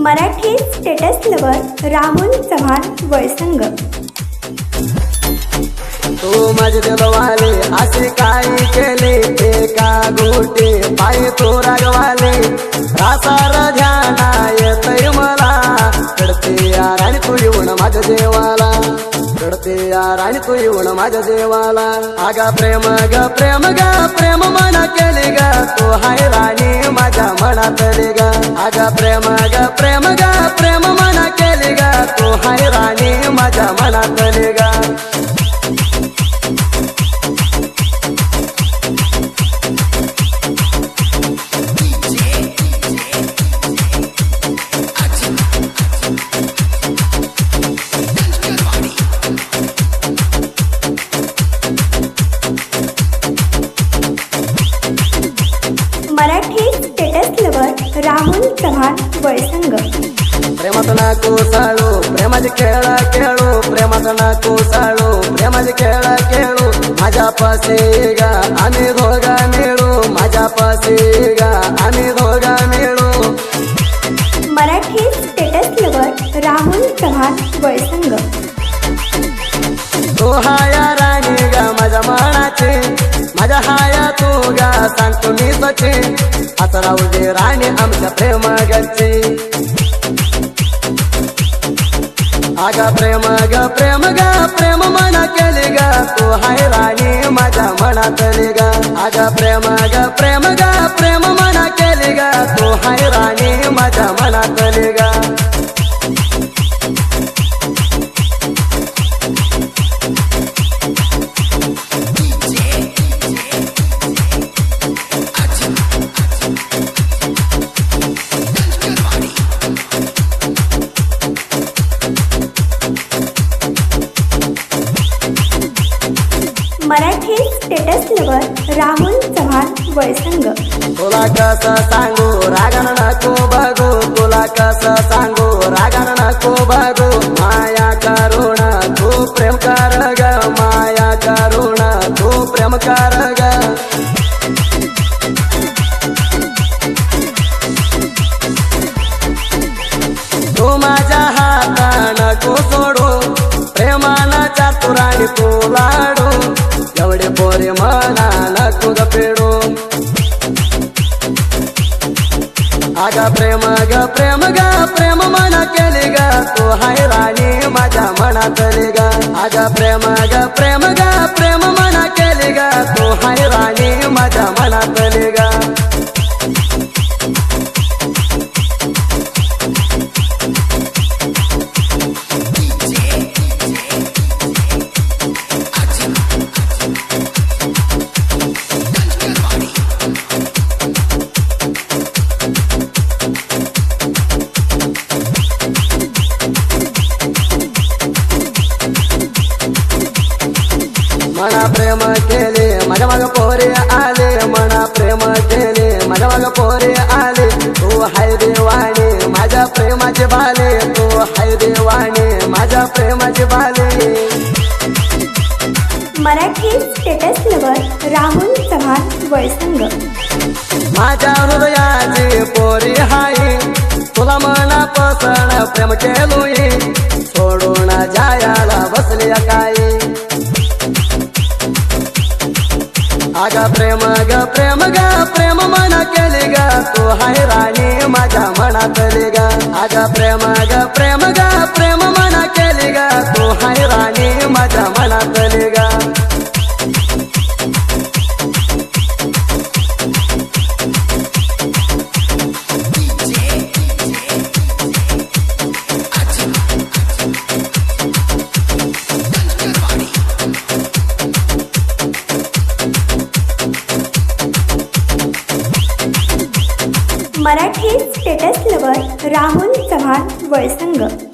Marathi status lover Rahul Chavan Valsang. तू माझे देववाले असे काय केले? एका गोटे पाय तो रागवाले. रासार ध्याना येतय मला. कडते यार आणि तू येऊन माझ्या देवाला. कडते यार आणि तू येऊन माझ्या देवाला. आगा प्रेम ग प्रेम ग प्रेम मना केले ग. तू हाय राणी प्रेम गा प्रेम मना केले गा तो हाय राणी माझ्या मनातले गा मराठी स्टेटस लवर राहुल चव्हाण. वळसंग प्रेमात ना कोसाळू प्रेमाचे खेळ खेळू प्रेमात ना कोसाळू प्रेमाचे खेळ खेळू. माझ्या पासे गा आम्ही दोघा मिळू. माझ्या पासे गा आम्ही दोघा मिळू. मराठी स्टेटस लवर राहुल चव्हाण वळसंग तू हाया राणी गा माझ्या मनाचे. माझ्या हाया तू गा सांगतो मी स्वचे. आता राहू राणी आमच्या प्रेम गच्ची आगा प्रेम ग प्रेम ग प्रेम मना केली ग. तू हाय राणी माझ्या मनातले ग आगा प्रेम ग प्रेम ग प्रेम मना केली मराठी स्टेटस लवर राहुल चव्हाण वळसंग तुला कसं सांगू? रागण नको बघू. तुला कसं सांगू? रागण नको बघू. माया करुण तू प्रेम कर ग. माया करुण तू प्रेम कर ग. तू माझ्या हाता नको सोडू. प्रेमाना चातुराणी तुला आगा प्रेम ग प्रेम ग प्रेम मना केली ग तू हाय राणी माझ्या मनातले ग आगा प्रेम ग प्रेम ग प्रेम मना केली ग तू हाय राणी माझ्या मनातले ग मना प्रेम केले माझ्या माग पोरे आले. मना प्रेम केले माझ्या माग पोरे आले. तू हाय देवाने माझ्या प्रेमाचे बाले तू हाय देवाने माझ्या प्रेमाचे बाले मराठी स्टेटस लवर राहुल चव्हाण वळसंग माझ्या हृदयाचे पोरी हाय. तुला मना पसण प्रेम केलोय. सोडून जायाला बसली काय? आगा प्रेम ग प्रेम ग प्रेम मना केले ग. तू हाय राणी माझ्या मनातले ग. आगा प्रेम ग प्रेम ग प्रेम मराठी स्टेटस लवर राहुल चव्हाण वळसंग.